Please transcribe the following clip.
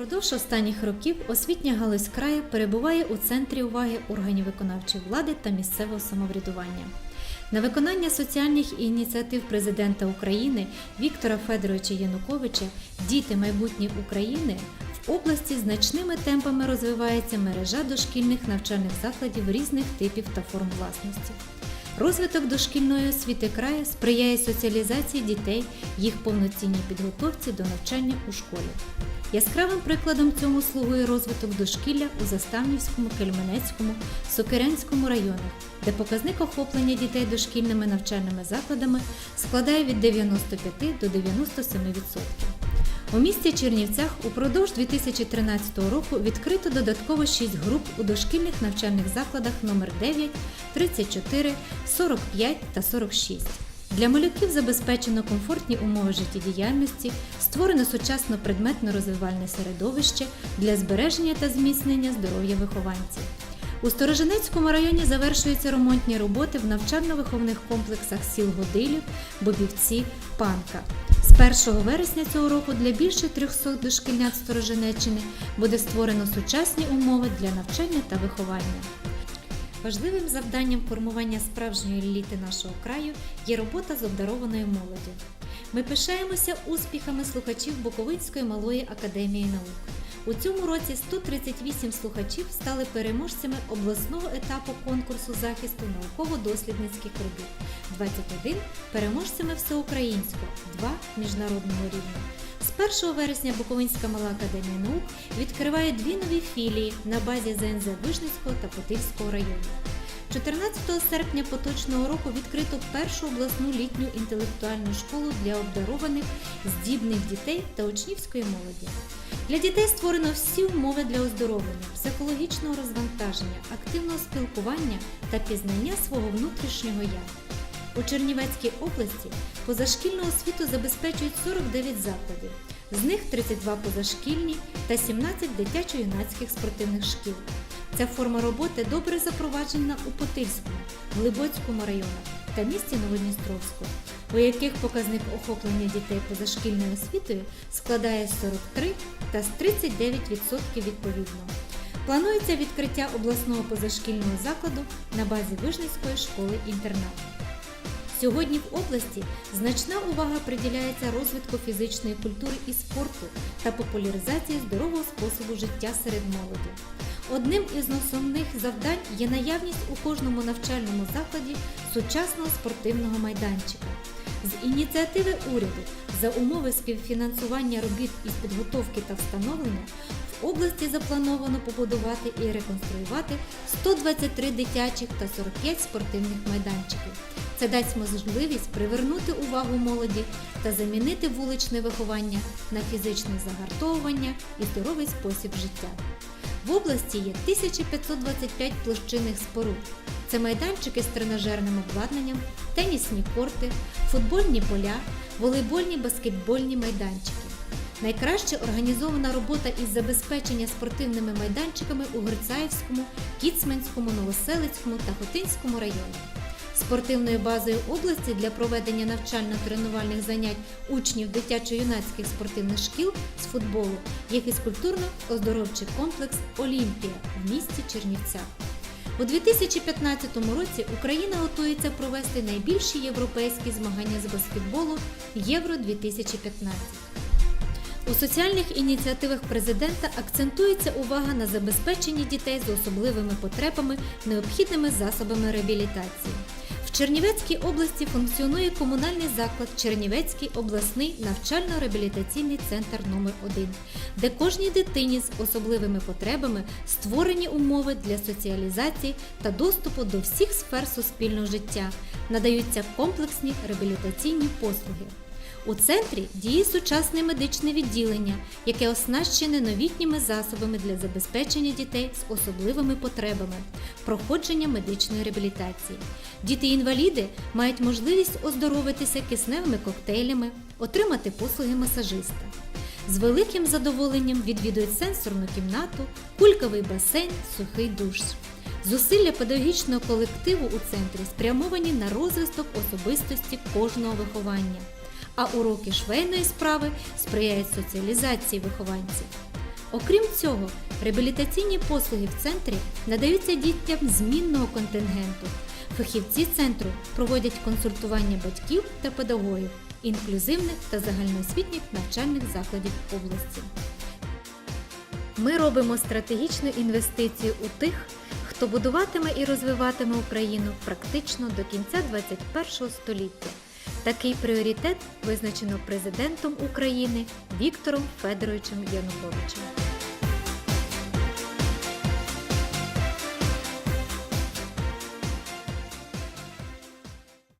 Упродовж останніх років освітня галузь краю перебуває у центрі уваги органів виконавчої влади та місцевого самоврядування. На виконання соціальних ініціатив президента України Віктора Федоровича Януковича Діти майбутнє України в області значними темпами розвивається мережа дошкільних навчальних закладів різних типів та форм власності. Розвиток дошкільної освіти краю сприяє соціалізації дітей, їх повноцінній підготовці до навчання у школі. Яскравим прикладом цьому слугує розвиток дошкілля у Заставнівському, Кельменецькому, Сокирянському районах, де показник охоплення дітей дошкільними навчальними закладами складає від 95 до 97%. У місті Чернівцях упродовж 2013 року відкрито додатково 6 груп у дошкільних навчальних закладах номер 9, 34, 45 та 46. Для малюків забезпечено комфортні умови життєдіяльності, створено сучасно предметно-розвивальне середовище для збереження та зміцнення здоров'я вихованців. У Сторожинецькому районі завершуються ремонтні роботи в навчально-виховних комплексах сіл Годилів, Бобівці, Панка. З 1 вересня цього року для більше 300 дошкільнят Сторожинеччини буде створено сучасні умови для навчання та виховання. Важливим завданням формування справжньої еліти нашого краю є робота з обдарованою молоддю. Ми пишаємося успіхами слухачів Буковинської малої академії наук. У цьому році 138 слухачів стали переможцями обласного етапу конкурсу захисту науково-дослідницьких робіт, 21 переможцями всеукраїнського, 2 міжнародного рівня. З 1 вересня Буковинська мала академія наук відкриває дві нові філії на базі ЗНЗ Вишницького та Потильського району. 14 серпня поточного року відкрито першу обласну літню інтелектуальну школу для обдарованих здібних дітей та учнівської молоді. Для дітей створено всі умови для оздоровлення, психологічного розвантаження, активного спілкування та пізнання свого внутрішнього я. У Чернівецькій області позашкільну освіту забезпечують 49 закладів, з них 32 позашкільні та 17 дитячо-юнацьких спортивних шкіл. Ця форма роботи добре запроваджена у Потильському, Глибоцькому районах та місті Новодністровську, у яких показник охоплення дітей позашкільною освітою складає 43 та 39% відповідно. Планується відкриття обласного позашкільного закладу на базі Вижницької школи-інтернату. Сьогодні в області значна увага приділяється розвитку фізичної культури і спорту та популяризації здорового способу життя серед молоді. Одним із основних завдань є наявність у кожному навчальному закладі сучасного спортивного майданчика. З ініціативи уряду за умови співфінансування робіт із підготовки та встановлення в області заплановано побудувати і реконструювати 123 дитячих та 45 спортивних майданчиків. Це дасть можливість привернути увагу молоді та замінити вуличне виховання на фізичне загартовування і здоровий спосіб життя. В області є 1525 площинних споруд. Це майданчики з тренажерним обладнанням, тенісні корти, футбольні поля, волейбольні баскетбольні майданчики. Найкраще організована робота із забезпечення спортивними майданчиками у Грицаївському, Кіцменському, Новоселицькому та Хотинському районах. Спортивною базою області для проведення навчально-тренувальних занять учнів дитячо-юнацьких спортивних шкіл з футболу є фізкультурно-оздоровчий комплекс Олімпія в місті Чернівцях. У 2015 році Україна готується провести найбільші європейські змагання з баскетболу Євро 2015. У соціальних ініціативах президента акцентується увага на забезпеченні дітей з особливими потребами необхідними засобами реабілітації. В Чернівецькій області функціонує комунальний заклад Чернівецький обласний навчально-реабілітаційний центр номер 1 де кожній дитині з особливими потребами створені умови для соціалізації та доступу до всіх сфер суспільного життя, надаються комплексні реабілітаційні послуги. У центрі діє сучасне медичне відділення, яке оснащене новітніми засобами для забезпечення дітей з особливими потребами, проходження медичної реабілітації. Діти-інваліди мають можливість оздоровитися кисневими коктейлями, отримати послуги масажиста. З великим задоволенням відвідують сенсорну кімнату, кульковий басейн, сухий душ. Зусилля педагогічного колективу у центрі спрямовані на розвиток особистості кожного виховання, а уроки швейної справи сприяють соціалізації вихованців. Окрім цього, реабілітаційні послуги в центрі надаються дітям змінного контингенту. Фахівці центру проводять консультування батьків та педагогів інклюзивних та загальноосвітніх навчальних закладів області. Ми робимо стратегічну інвестицію у тих, хто будуватиме і розвиватиме Україну практично до кінця 21 століття. Такий пріоритет визначено президентом України Віктором Федоровичем Януковичем.